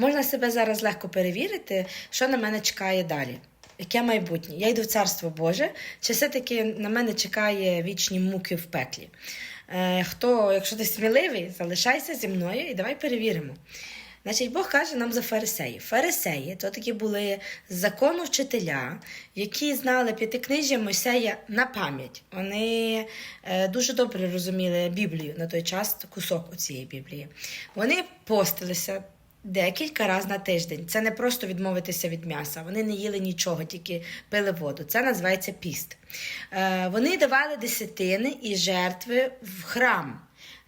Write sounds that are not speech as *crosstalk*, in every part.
можна себе зараз легко перевірити, що на мене чекає далі. Яке майбутнє? Я йду в царство Боже, чи все-таки на мене чекає вічні муки в пеклі? Е, хто, якщо ти сміливий, залишайся зі мною і давай перевіримо. Значить, Бог каже нам за фарисеїв. Фарисеї то такі були закону вчителя, які знали п'ятикнижжя Мойсея на пам'ять. Вони е, дуже добре розуміли Біблію на той час, кусок у цієї Біблії. Вони постилися декілька разів на тиждень. Це не просто відмовитися від м'яса. Вони не їли нічого, тільки пили воду. Це називається піст. Е, вони давали десятини і жертви в храм.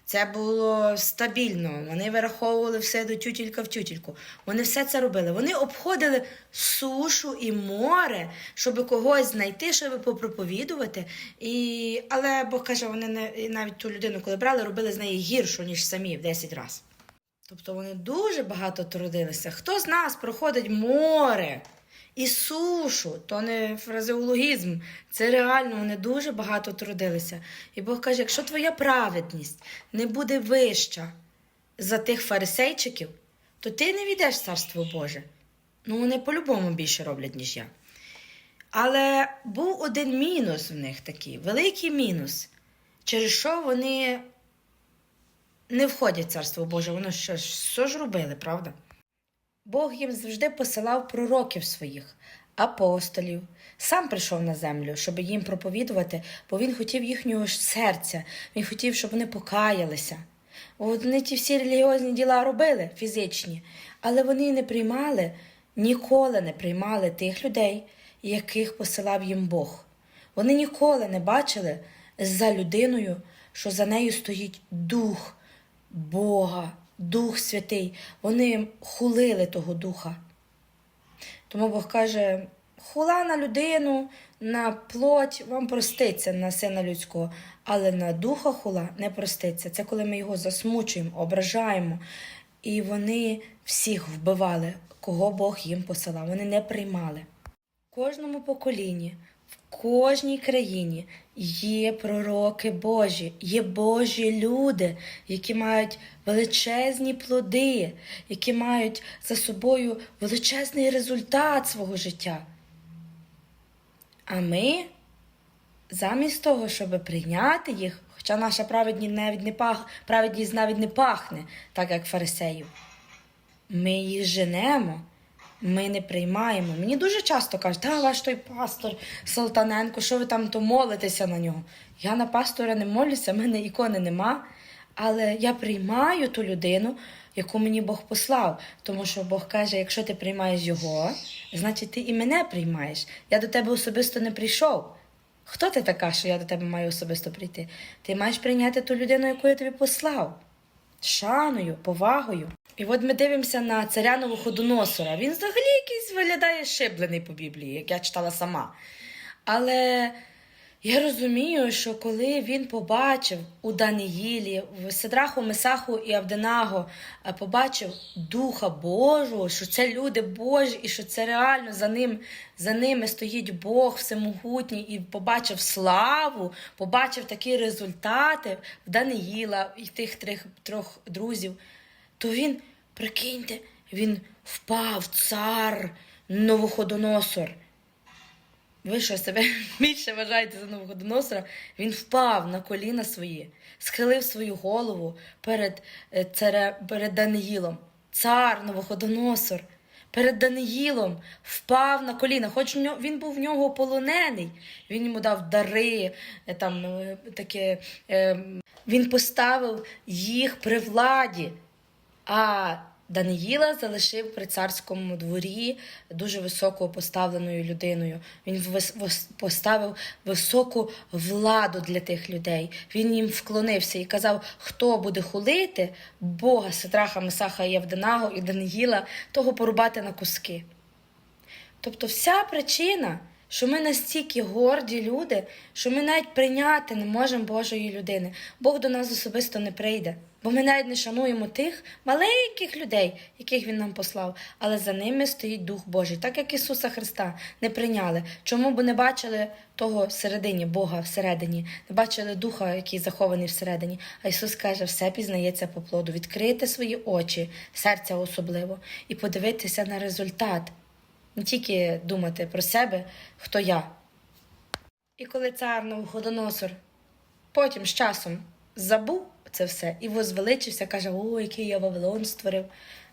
Це було стабільно. Вони вираховували все до тютілька в тютільку. Вони все це робили. Вони обходили сушу і море, щоб когось знайти, щоб попроповідувати. І... Але Бог каже, вони не навіть ту людину, коли брали, робили з неї гіршу, ніж самі в 10 разів. Тобто вони дуже багато трудилися. Хто з нас проходить море і сушу, то не фразеологізм, це реально вони дуже багато трудилися. І Бог каже: якщо твоя праведність не буде вища за тих фарисейчиків, то ти не війдеш в царство Боже. Ну, вони по-любому більше роблять, ніж я. Але був один мінус в них такий, великий мінус, через що вони не входять в царство Боже. Воно що що ж робили, правда? Бог їм завжди посилав пророків своїх, апостолів, сам прийшов на землю, щоб їм проповідувати, бо він хотів їхнього серця, він хотів, щоб вони покаялися. Вони ті всі релігіозні діла робили, фізичні, але вони не приймали, ніколи не приймали тих людей, яких посилав їм Бог. Вони ніколи не бачили за людиною, що за нею стоїть дух Бога, Дух Святий. Вони хулили того духа. Тому Бог каже: хула на людину, на плоть вам проститься на сина людського, але на духа хула не проститься. Це коли ми його засмучуємо, ображаємо. І вони всіх вбивали, кого Бог їм посилав. Вони не приймали. В кожному поколінні, в кожній країні є пророки Божі, є Божі люди, які мають величезні плоди, які мають за собою величезний результат свого життя. А ми, замість того, щоб прийняти їх, хоча наша праведність навіть не пах, праведність навіть не пахне, так як фарисеїв, ми їх женемо. Ми не приймаємо. Мені дуже часто кажуть, та ваш той пастор Салтаненко, що ви там то молитеся на нього. Я на пастора не молюся, в мене ікони нема. Але я приймаю ту людину, яку мені Бог послав. Тому що Бог каже: якщо ти приймаєш його, значить ти і мене приймаєш. Я до тебе особисто не прийшов. Хто ти така, що я до тебе маю особисто прийти? Ти маєш прийняти ту людину, яку я тобі послав. Шаною, повагою. І от ми дивимося на царя ходоносора. Він взагалі якийсь виглядає шиблений по Біблії, як я читала сама. Але я розумію, що коли він побачив у Даниїлі, в Сидраху, Месаху і Авденаго, побачив Духа Божого, що це люди Божі, і що це реально за ним, за ними стоїть Бог всемогутній, і побачив славу, побачив такі результати в Даниїла і тих трьох, трьох друзів, то він, прикиньте, він впав, цар Новоходоносор. Ви що себе *laughs* більше вважаєте за Новоходоносора? Він впав на коліна свої, схилив свою голову перед, е, царе, перед Даниїлом. Цар Новоходоносор перед Даниїлом впав на коліна, хоч він був в нього полонений. Він йому дав дари, е, там, е, таке, е, він поставив їх при владі. А Даниїла залишив при царському дворі дуже високо поставленою людиною. Він поставив високу владу для тих людей. Він їм вклонився і казав, хто буде хулити Бога Ситраха, Месаха і Явденаго і Даниїла, того порубати на куски. Тобто, вся причина, що ми настільки горді люди, що ми навіть прийняти не можемо Божої людини. Бог до нас особисто не прийде. Бо ми навіть не шануємо тих маленьких людей, яких він нам послав, але за ними стоїть Дух Божий, так як Ісуса Христа не прийняли. Чому б не бачили того всередині, Бога всередині, не бачили Духа, який захований всередині. А Ісус каже, все пізнається по плоду. Відкрити свої очі, серця особливо, і подивитися на результат. Не тільки думати про себе, хто я. І коли цар Навуходоносор потім з часом забув це все і возвеличився, каже: О, який я Вавилон створив.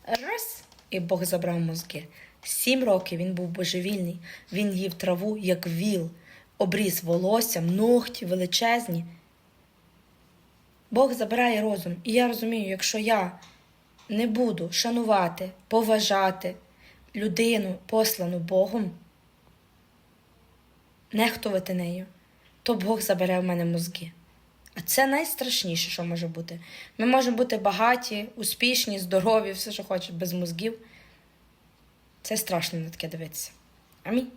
Раз, і Бог забрав мозки. Сім років він був божевільний, він їв траву, як віл, обріз волоссям, ногті величезні. Бог забирає розум. І я розумію, якщо я не буду шанувати, поважати людину, послану Богом, нехтувати нею, то Бог забере в мене мозги. Це найстрашніше, що може бути. Ми можемо бути багаті, успішні, здорові, все, що хочеш, без мозгів. Це страшно на таке дивитися. Амінь.